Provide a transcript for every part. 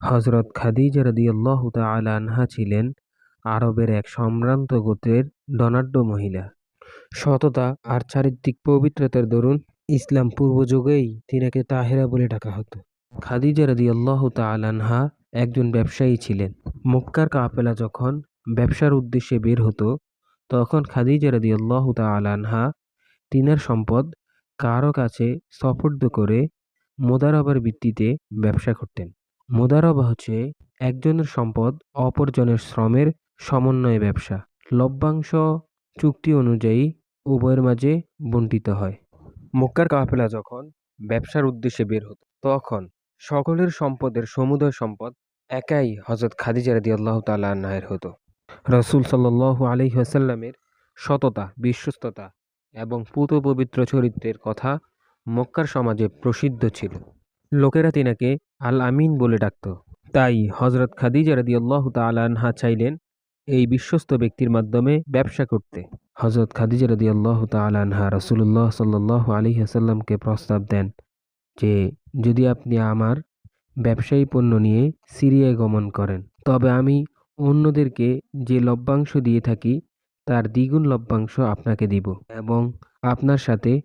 হজরত খাদিজা রাদিয়াল্লাহু তাআলা আনহা ছিলেন আরবের এক সম্ভ্রান্ত গোত্রের ধনাঢ্য মহিলা। সততা আর চারিত্রিক পবিত্রতার দরুন ইসলাম পূর্ব যুগেই তিনাকে তাহেরা বলে ডাকা হতো। খাদিজা রাদিয়াল্লাহু তাআলা আনহা একজন ব্যবসায়ী ছিলেন। মক্কার কাফেলা যখন ব্যবসার উদ্দেশ্যে বের হতো, তখন খাদিজা রাদিয়াল্লাহু তাআলা আনহা তিনার সম্পদ কারও কাছে সফর্দ করে মোদারাবার ভিত্তিতে ব্যবসা করতেন। মোদারাবা হচ্ছে একজনের সম্পদ অপরজনের শ্রমের সমন্বয়ে ব্যবসা। লভ্যাংশ চুক্তি অনুযায়ী উভয়ের মাঝে বণ্টিত হয়। মক্কার কাফেলা যখন ব্যবসার উদ্দেশ্যে বের হতো তখন সকলের সম্পদের সমুদয় সম্পদ একাই হজরত খাদিজা রাদিয়াল্লাহু তাআলা আনহার হতো। রসুল সাল্লাল্লাহু আলাইহি ওয়াসাল্লামের সততা, বিশ্বস্ততা এবং পুত পবিত্র চরিত্রের কথা মক্কার সমাজে প্রসিদ্ধ ছিল। লোকেরা তিনাকে আল আমিন বলে ডাকত। তাই হজরত খাদিজা রাদিয়াল্লাহু তাআলা আনহা চাইলেন এই বিশ্বস্ত ব্যক্তির মাধ্যমে ব্যবসা করতে। হজরত খাদিজা রাদিয়াল্লাহু তাআলা আনহা রাসূলুল্লাহ সাল্লাল্লাহু আলাইহি ওয়াসাল্লামকে প্রস্তাব দেন যে, যদি আপনি আমার ব্যবসায়ী পণ্য নিয়ে সিরিয়ায় গমন করেন, তবে আমি অন্যদেরকে যে লভ্যাংশ দিয়ে থাকি, তার দ্বিগুণ লভ্যাংশ আপনাকে দিব এবং আপনার সাথে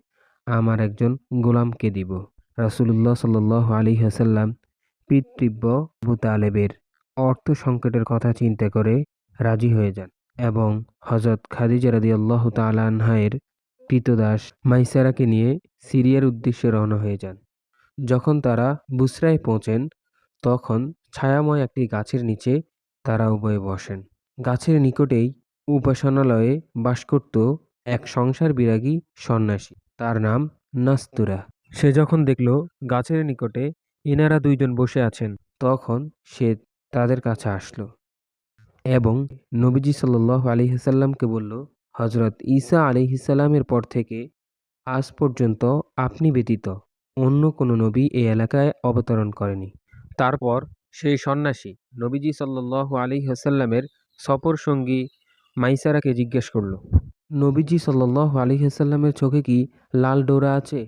আমার একজন গোলামকে দিব রাসূলুল্লাহ সাল্লাল্লাহু আলাইহি ওয়াসাল্লাম পিতৃব্য আবু তালেবের অর্থ সংকটের কথা চিন্তা করে রাজি হয়ে যান এবং হজরত খাদিজা রাদিয়াল্লাহু তাআলা আনহায়ের কৃতদাস মাইসারাকে নিয়ে সিরিয়ার উদ্দেশ্যে রওনা হয়ে যান। যখন তারা বুসরায় পৌঁছেন, তখন ছায়াময় একটি গাছের নিচে তারা উভয়ে বসেন। গাছের নিকটেই উপাসনালয়ে বাস করত এক সংসার বিরাগী সন্ন্যাসী। তার নাম নাস্তুরা। সে যখন দেখল গাছের নিকটে ইনারা দুইজন বসে আছেন, তখন সে তাদের কাছে আসলো এবং নবীজি সাল্লাল্লাহু আলাইহি ওয়াসাল্লামকে বলল হজরত ঈসা আলাইহিসসালামের পর থেকে আজ পর্যন্ত আপনি ব্যতীত অন্য কোনো নবী এই এলাকায় অবতরণ করেনি। তারপর সেই সন্ন্যাসী নবীজি সাল্লাল্লাহু আলাইহি হাসাল্লামের সফর সঙ্গী মাইসারাকে জিজ্ঞেস করল, নবীজি সাল্লাল্লাহু আলাইহি হাসাল্লামের চোখে কি লাল ডোরা আছে?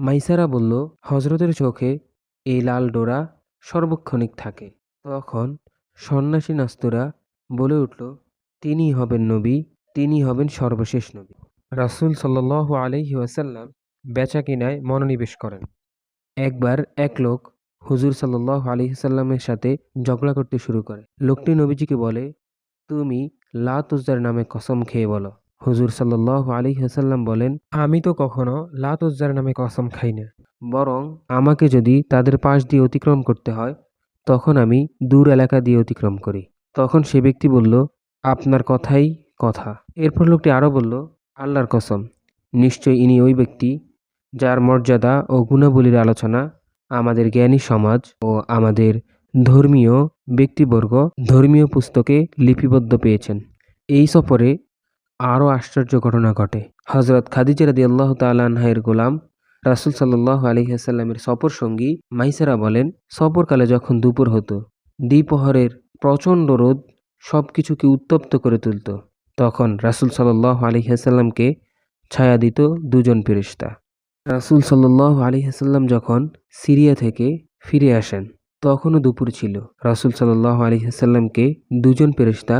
মাইসারা বলল হজরতের চোখে এই লাল ডোরা সর্বক্ষণিক থাকে। তখন সন্ন্যাসী নাস্তুরা বলে উঠল, তিনি হবেন নবী, তিনি হবেন সর্বশেষ নবী। রাসূল সাল্লাল্লাহু আলাইহি ওয়াসাল্লাম বেচা কিনায় মনোনিবেশ করেন। একবার এক লোক হুজুর সাল্লাল্লাহু আলাইহি সাল্লামের সাথে ঝগড়া করতে শুরু করে। লোকটি নবীজিকে বলে, তুমি লাত উজ্জার নামে কসম খেয়ে বলো। হুজুর সাল্লাল্লাহু আলাইহি হাসাল্লাম বলেন আমি তো কখনো লাত উজ্জার নামে কসম খাই না। বরং আমাকে যদি তাদের পাশ দিয়ে অতিক্রম করতে হয় তখন আমি দূর এলাকা দিয়ে অতিক্রম করি। তখন সে ব্যক্তি বলল আপনার কথাই কথা। এরপর লোকটি আরও বলল আল্লাহর কসম নিশ্চয় ইনি ওই ব্যক্তি যার মর্যাদা ও গুণাবলীর আলোচনা আমাদের জ্ঞানী সমাজ ও আমাদের ধর্মীয় ব্যক্তিবর্গ ধর্মীয় পুস্তকে লিপিবদ্ধ পেয়েছেন। এই সফরে আরও আশ্চর্য ঘটনা ঘটে। হজরত খাদিজা রাদি আল্লাহ তাল্লাহের গোলাম রাসুল সাল্লাহ আলহিহাসাল্লামের সফর সঙ্গী মাইসারা বলেন, সফরকালে যখন দুপুর হতো দ্বিপহরের প্রচণ্ড রোদ সব কিছুকে উত্তপ্ত করে তুলত। তখন রাসুল সাল্লাহ আলহিহাসাল্লামকে ছায়া দিত দুজন ফেরিস্তা রাসুল সাল্লাহ আলহিহাসাল্লাম যখন সিরিয়া থেকে ফিরে আসেন, তখনও দুপুর ছিল। রাসুল সাল্লাহ আলহিহাসাল্লামকে দুজন ফেরিস্তা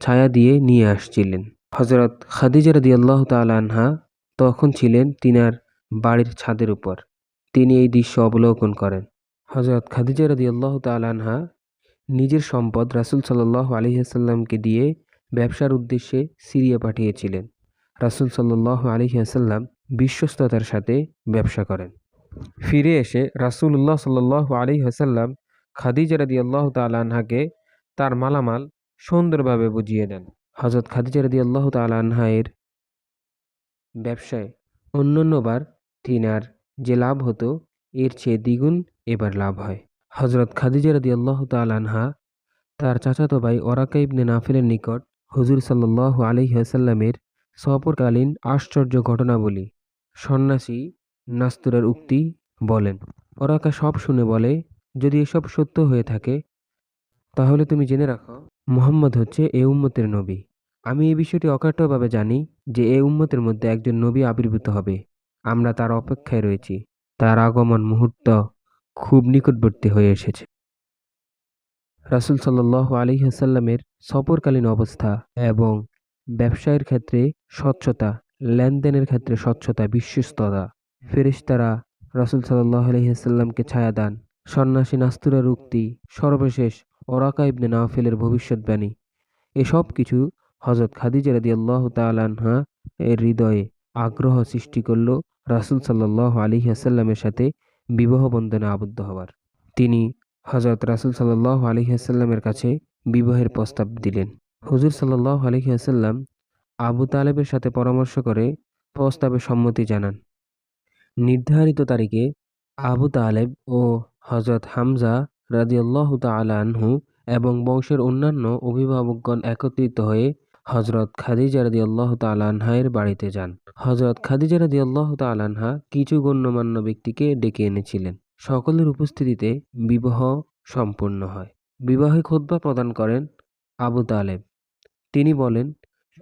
ছায়া দিয়ে নিয়ে আসছিলেন। হজরত খাদিজা রদি আল্লাহ আনহা তখন ছিলেন তিনার বাড়ির ছাদের উপর। তিনি এই দৃশ্য অবলোকন করেন। হজরত খাদিজা রদি আল্লাহ আনহা নিজের সম্পদ রাসুল সাল্লাহ আলহিহাসাল্লামকে দিয়ে ব্যবসার উদ্দেশ্যে সিরিয়া পাঠিয়েছিলেন। রাসুল সাল্লাহ আলহিহাসাল্লাম বিশ্বস্ততার সাথে ব্যবসা করেন। ফিরে এসে রাসুল্লাহ সাল্লাহ আলহিহাসাল্লাম খাদিজা রদি আল্লাহ তালাহাকে তার মালামাল সুন্দরভাবে বুঝিয়ে দেন। হজরত খাদিজা রদি আল্লাহ তালাহায়ের ব্যবসায় অন্যান্যবার তিনার যে লাভ হতো, এর চেয়ে দ্বিগুণ এবার লাভ হয়। হজরত খাদিজা রদি আল্লাহ তালানহা তার চাচাতো ভাই ওরাকা ইবনে নাফিলের নিকট হুজুর সাল্লাহ আলহিহাসাল্লামের সফরকালীন আশ্চর্য ঘটনাবলী সন্ন্যাসী নাস্তুরের উক্তি বলেন। ওরাকা সব শুনে বলে, যদি এসব সত্য হয়ে থাকে, তাহলে তুমি জেনে রাখো মুহাম্মদ হচ্ছে এ উম্মতের নবী। আমি এই বিষয়টি অকাট্যভাবে জানি যে এ উম্মতের মধ্যে একজন নবী আবির্ভূত হবে। আমরা তার অপেক্ষায় রয়েছি। তার আগমন মুহূর্ত খুব নিকটবর্তী হয়ে এসেছে। রাসূল আলাইহি ওয়াসাল্লামের সফরকালীন অবস্থা এবং ব্যবসায়ের ক্ষেত্রে স্বচ্ছতা, লেনদেনের ক্ষেত্রে স্বচ্ছতা, বিশ্বস্ততা, ফেরিস্তারা রাসূল সাল্লাল্লাহু আলাইহি ওয়াসাল্লামকে ছায়াদান, সন্ন্যাসী নাস্তুরার উক্তি, সর্বশেষ ওরাকা ইবনে নাওফেলের ভবিষ্যদ্বাণী এসব কিছু হযরত খাদিজা রাদিয়াল্লাহু তাআলা আনহা এর হৃদয়ে আগ্রহ সৃষ্টি করল রাসূল সাল্লাল্লাহু আলাইহি ওয়াসাল্লামের সাথে বিবাহ বন্ধনে আবদ্ধ হওয়ার। তিনি হযরত রাসূল সাল্লাল্লাহু আলাইহি ওয়াসাল্লামের কাছে বিবাহের প্রস্তাব দিলেন। হুজুর সাল্লাল্লাহু আলাইহি ওয়াসাল্লাম আবু তালেবের সাথে পরামর্শ করে প্রস্তাবে সম্মতি জানান। নির্ধারিত তারিখে আবু তালেব ও হযরত হামজা রাদিয়াল্লাহু তাআলা আনহু এবং বংশের অন্যান্য অভিভাবকগণ একত্রিত হয়ে হযরত খাদিজা রাদিয়াল্লাহু তাআলা আনহা-এর বাড়িতে যান। হজরত খাদিজা রাদিয়াল্লাহু তাআলা আনহা কিছু গণ্যমান্য ব্যক্তিকে ডেকে এনেছিলেন। সকলের উপস্থিতিতে বিবাহ সম্পূর্ণ হয়। বিবাহে খুতবা প্রদান করেন আবু তালেব। তিনি বলেন,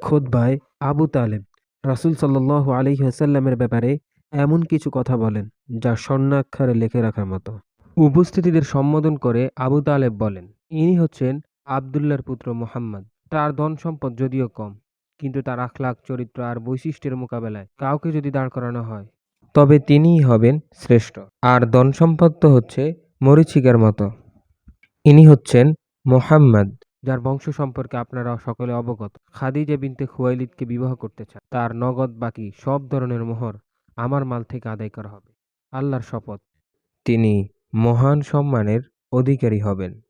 খুতবায় আবু তালেব রাসূল সাল্লাল্লাহু আলাইহি ওয়াসাল্লামের ব্যাপারে এমন কিছু কথা বলেন যা স্বর্ণাক্ষরে লেখে রাখার মতো। উপস্থিতিদের সম্বোধন করে আবু তালেব বলেন, ইনি হচ্ছেন আবদুল্লাহর পুত্র মোহাম্মদ তার ধন-সম্পদ যদিও কম, কিন্তু তার আখলাখ চরিত্র আর বৈশিষ্ট্যের মোকাবেলায় কাউকে যদি দাঁড় করানো হয়, তবে তিনিই হবেন শ্রেষ্ঠ। আর ধন-সম্পদ তো হচ্ছে মরীচিকার মতো। ইনি হচ্ছেন মোহাম্মদ যার বংশ সম্পর্কে আপনারা সকলে অবগত। খাদিজা বিনতে খুয়াইলিদকে বিবাহ করতে চান। তার নগদ বাকি সব ধরনের মোহর আমার মাল থেকে আদায় করা হবে। আল্লাহর শপথ, তিনি মহান সম্মানের অধিকারী হবেন।